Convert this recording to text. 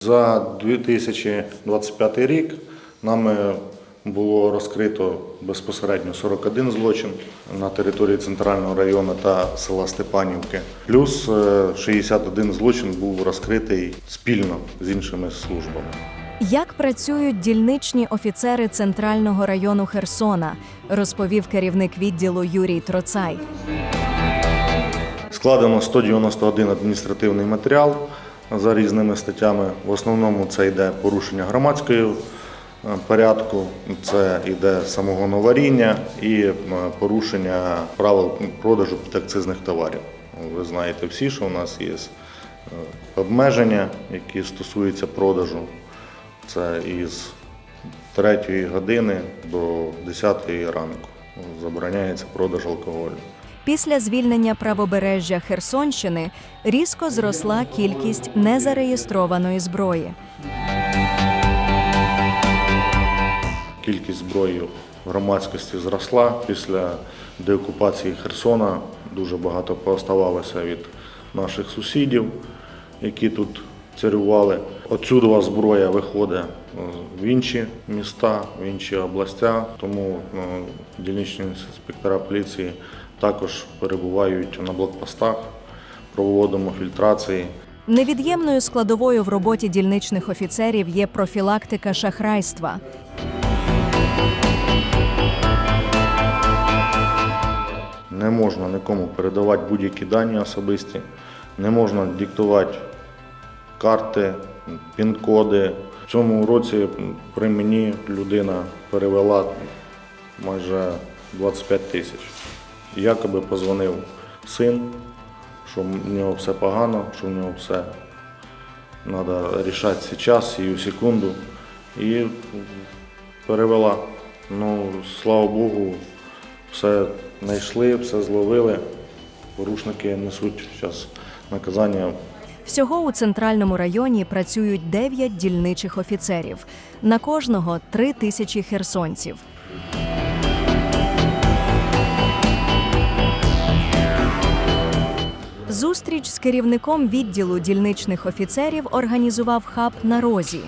За 2025 рік нами було розкрито безпосередньо 41 злочин на території центрального району та села Степанівки. Плюс е, 61 злочин був розкритий спільно з іншими службами. Як працюють дільничні офіцери центрального району Херсона, розповів керівник відділу Юрій Троцай. Складено 191 адміністративний матеріал за різними статтями. В основному це йде порушення громадської е, порядку, це йде самогоноваріння і е, порушення правил продажу підакцизних товарів. Ви знаєте всі, що у нас є е, обмеження, які стосуються продажу. Це із 3 години до 10 ранку. Забороняється продаж алкоголю. Після звільнення правобережжя Херсонщини різко зросла кількість незареєстрованої зброї. Кількість зброї в громадськості зросла після деокупації Херсона. Дуже багато пооставалося від наших сусідів, які тут царювали. Отсюдова зброя виходить е, в інші міста, в інші областя, тому е, дільничні інспектора поліції також перебувають на блокпостах, проводимо фільтрації. Невід'ємною складовою в роботі дільничних офіцерів є профілактика шахрайства. Не можна нікому передавати будь-які дані особисті, не можна диктувати карти, пін-коди. В цьому році при мені людина перевела майже 25 тисяч. Якоби позвонив син, що в нього все погано, що в нього все треба рішати зараз, сію секунду. І перевела. Ну, слава Богу, все знайшли, все зловили. Порушники несуть зараз наказання. Всього у центральному районі працюють 9 дільничих офіцерів. На кожного 3 тисячі херсонців. Зустріч з керівником відділу дільничних офіцерів організував хаб на розі.